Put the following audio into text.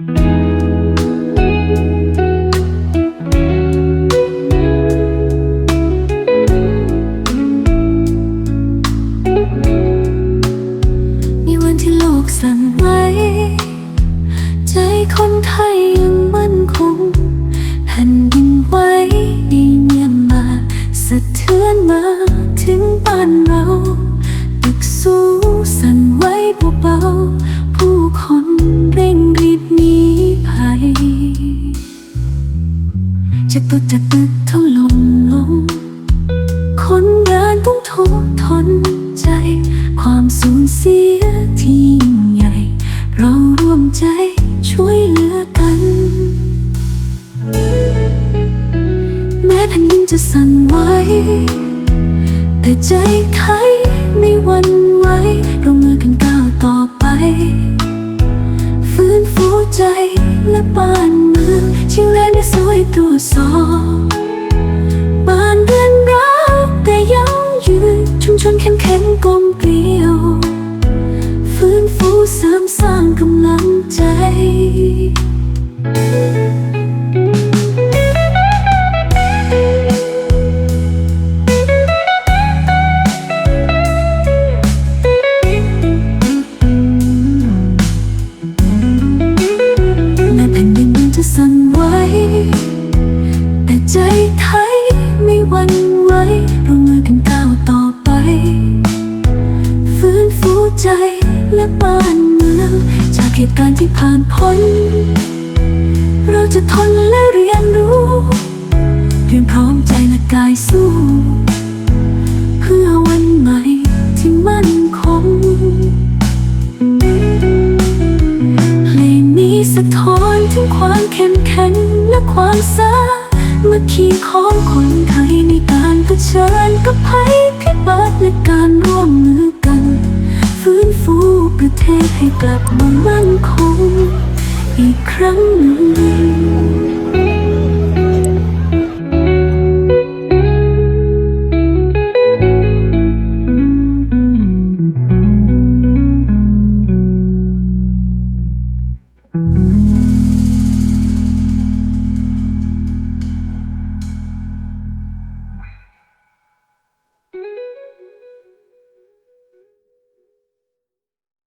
มีวันที่โลกสั่นไหวใจคนไทยยังมั่นคงแผ่นดินไหวในเมียนมาสะเทือนมาถึงบ้านเราตึกสูงสั่นไหวเบาๆ เร่งรีบหนีภัยจากตึกจากตึกถล่มลง คนงานต้องทนทนใจ ความสูญเสียที่ยิ่งใหญ่ เราร่วมใจช่วยเหลือกัน แม้แผ่นดินจะสั่นไหวแต่ใจไทยไม่หวันไหว และบ้านเมืองชิงแลนได้สวยตัวสองบ้านเรือนรักแต่ยังยืนชุมชนแข็งแข็งกลมเกลียว ฟื้นฟูเสริมสร้างกำลังใจ ใจและบ้านเมือง จากเหตุการณ์ที่ผ่านพ้น เราจะทนและเรียนรู้เตรียมพร้อมใจและกายสู้ เพื่อวันใหม่ที่มั่นคงเพลงนี้สะท้อนถึงความเข้มแข็งและความสามัคคีของคนไทยในการเผชิญกับภัยพิบัติและการร่วมมือ ประเทศให้กลับมามั่นคง อีกครั้งหนึ่ง